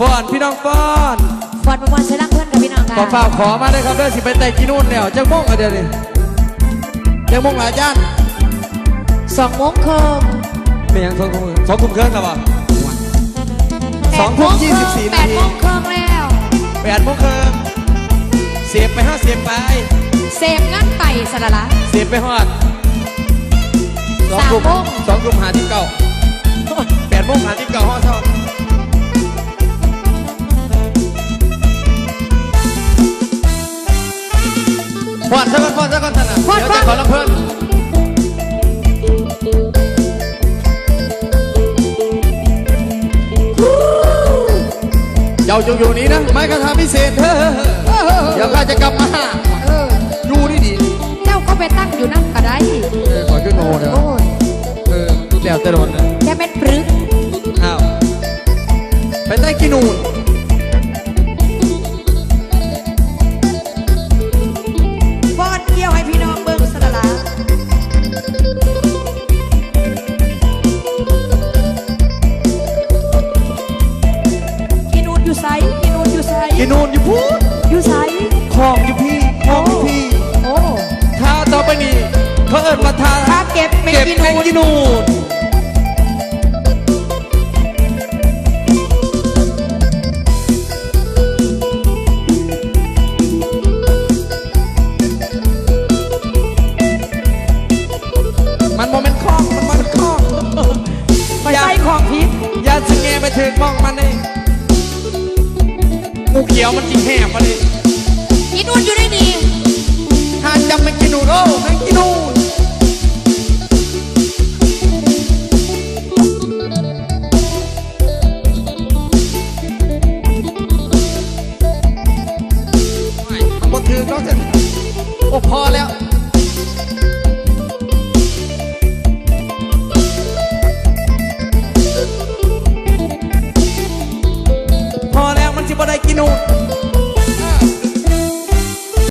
ฟอนพี่น้องฟอนฟอนประมวลใช้รักเพื่อนกับพี่น้องขอค่ะฝากขอมาได้ครับเด้อสิไปแต่กินนู่นแล้วจังม่งอะเดี๋ยวนี้จังม่งหลายย่านสองโมงครึ่งเป็นยังสองทุ่มสองทุ่มครึ่งแล้ววะ สองทุ่มยี่สิบสี่แปนาดทีโมงครึ่งแล้วแปดโมงครึ่งเสียบไปห้าเสียบไปเสพงั้นไปสระละ เสียบไปฮอดสองสามทุ่มโมง สองทุ่มหาที่เก่าแปดโมงหาที่เก่าฮอดเท่า ฟอนซะก่อนฟอนซะก่อนท่านน่ะเดี๋ยวจะขอลำเพิ่นเจ้าจงอยู่นี้นะไม่กระทำพิเศษเธอเดี๋ยวข้าจะกลับ อยู่ไซกินูนอยู่พูดอยู่ไซคลองอยู่พี่คลองอยู่พี่โอ้ท่าต่อไปนี้เขาเอิญมาท่าถ้าเก็บเม็ดเก็บกินแมงนูนกินูนมันโมเมนต์คล้องมันมันคล้องไปใส่ของพิษอย่าสงแงไปถึงมองมันนี่งู เขียวมันจริงแหบมาเลย บ่ได้กินนู